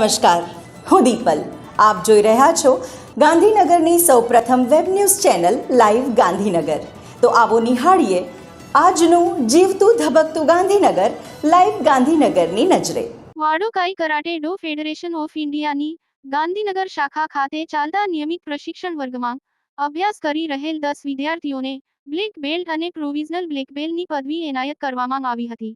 નમસ્કાર, હું દીપલ. આપ જોઈ રહ્યા છો ગાંધીનગરની સૌપ્રથમ web news channel live Gandhinagar. તો આવો નિહાળીએ આજનું જીવતું ધબકતું ગાંધીનગર, લાઈવ ગાંધીનગરની નજરે. Wadokai karate do federation of ઇન્ડિયાની ગાંધીનગર શાખા ખાતે ચાલતા નિયમિત પ્રશિક્ષણ વર્ગમાં અભ્યાસ કરી રહેલ દસ વિદ્યાર્થીઓને બ્લેક બેલ્ટ અને પ્રોવિઝનલ બ્લેક બેલ્ટની પદવી એનાયત કરવામાં આવી હતી.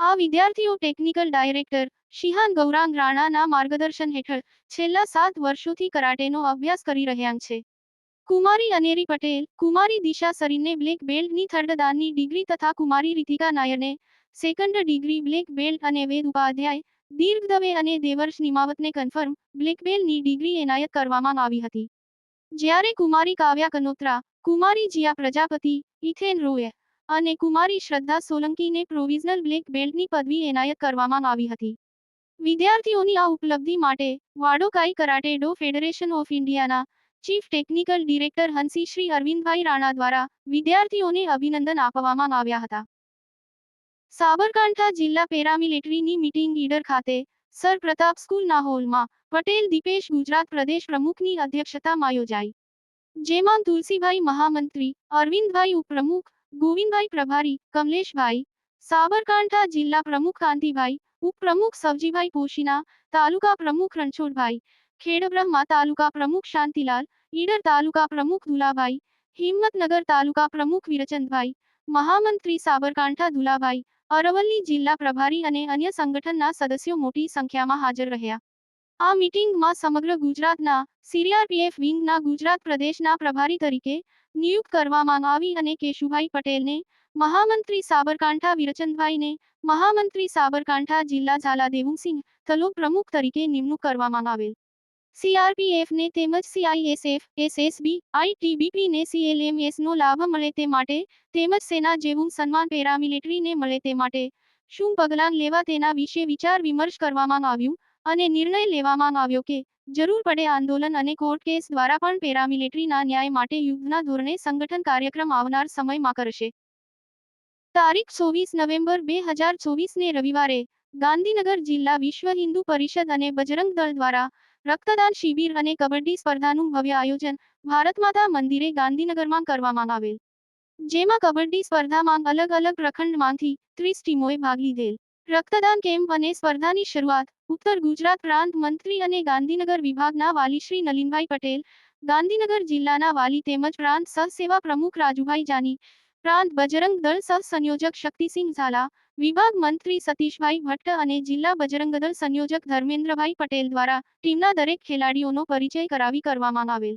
આ વિદ્યાર્થીઓ ટેકનિકલ ડાયરેક્ટર શિહાન ગૌરાંગ રાણાના માર્ગદર્શન હેઠળ છેલ્લા સાત વર્ષોથી કરાટેનો અભ્યાસ કરી રહ્યા છે. કુમારી અનેરી પટેલ, કુમારી દિશા સરીને બ્લેક બેલ્ટની થર્ડ દાનની ડિગ્રી તથા કુમારી રીતિકા નાયરને સેકન્ડ ડિગ્રી બ્લેક બેલ્ટ અને વેદ ઉપાધ્યાય, દીર્ઘ દવે અને દેવર્ષ નિમાવતને કન્ફર્મ બ્લેક બેલ્ટની ડિગ્રી એનાયત કરવામાં આવી હતી. જ્યારે કુમારી કાવ્યા કનોત્રા, કુમારી જીયા પ્રજાપતિ, ઇથેન રોય અને કુમારી શ્રદ્ધા સોલંકીને પ્રોવિઝનલ બ્લેક બેલ્ટની પદવી એનાયત કરવામાં આવી હતી. વિદ્યાર્થીઓની આ ઉપલબ્ધિ માટે Wadokai karate do federation of ઇન્ડિયાના chief technical director Hanshi Shri Arvindbhai Rana દ્વારા વિદ્યાર્થીઓને અભિનંદન આપવામાં આવ્યા હતા. સાબરકાંઠા જિલ્લા પેરામિલિટરીની મિટિંગ ઈડર ખાતે સર પ્રતાપ સ્કૂલના હોલમાં પટેલ દીપેશ ગુજરાત પ્રદેશ પ્રમુખની અધ્યક્ષતામાં યોજાઈ. જેમાં તુલસીભાઈ મહામંત્રી, અરવિંદભાઈ ઉપપ્રમુખ ગોવિંદભાઈ પ્રભારી, કમલેશભાઈ, સાબરકાંઠા જિલ્લા પ્રમુખ કાંતિભાઈ, ઉપપ્રમુખ સવજીભાઈ પોશીના, તાલુકા પ્રમુખ રણછોડભાઈ, ખેડબ્રહ્મા તાલુકા પ્રમુખ શાંતિલાલ, ઈડર તાલુકા પ્રમુખ દુલાભાઈ, હિંમતનગર તાલુકા પ્રમુખ વિરચંદભાઈ, મહામંત્રી સાબરકાંઠા દુલાભાઈ, અરવલ્લી જિલ્લા પ્રભારી અને અન્ય સંગઠનના સદસ્યો મોટી સંખ્યામાં હાજર રહ્યા. આ મીટિંગમાં સમગ્ર ગુજરાતના સીઆરપીએફ વિંગના ગુજરાત પ્રદેશના પ્રભારી તરીકે નિયુક્ત કરવામાં આવી અને કેશુભાઈ પટેલને મહામંત્રી સાબરકાંઠા વિરચંદભાઈને મહામંત્રી સાબરકાંઠા જિલ્લા ઝાલા દેવુસિંહ તલોક પ્રમુખ તરીકે નિમણૂક કરવામાં આવેલ. સીઆરપીએફને તેમજ સીઆઈએસએફ, એસએસબી, આઈટીબીપીને સીએલએમએસનો લાભ મળે તે માટે તેમજ સેના જેવું સન્માન પેરામિલિટરીને મળે તે માટે શું પગલાં લેવા તેના વિશે વિચાર વિમર્શ કરવામાં આવ્યું? અને નિર્ણય લેવામાં આવ્યો કે જરૂર પડે આંદોલન અને કોર્ટ કેસ દ્વારા પણ પેરામિલિટરીના ન્યાય માટે યુદ્ધના ધોરણે સંગઠન કાર્યક્રમ આવનાર સમયમાં કરશે. તારીખ ચોવીસ નવેમ્બર બે હજાર ચોવીસને રવિવારે ગાંધીનગર જિલ્લા વિશ્વ હિન્દુ પરિષદ અને બજરંગ દળ દ્વારા રક્તદાન શિબિર અને કબડ્ડી સ્પર્ધાનું ભવ્ય આયોજન ભારત માતા મંદિરે ગાંધીનગરમાં કરવામાં આવેલ. જેમાં કબડ્ડી સ્પર્ધામાં અલગ અલગ પ્રખંડમાંથી ત્રીસ ટીમોએ ભાગ લીધેલ. રક્તદાન કેમ્પ અને સ્પર્ધાની શરૂઆત ઉત્તર ગુજરાત પ્રાંત મંત્રી અને ગાંધીનગર વિભાગના વાલી શ્રી નલિનભાઈ પટેલ, ગાંધીનગર જિલ્લાના વાલી તેમજ પ્રાંત સહસેવા પ્રમુખ રાજુભાઈ જાની, પ્રાંત બજરંગ દળ સહ સંયોજક શક્તિસિંહ ઝાલા, વિભાગ મંત્રી સતીશભાઈ ભટ્ટ અને જિલ્લા બજરંગ દળ સંયોજક ધર્મેન્દ્રભાઈ પટેલ દ્વારા ટીમના દરેક ખેલાડીઓનો પરિચય કરાવી કરવામાં આવેલ.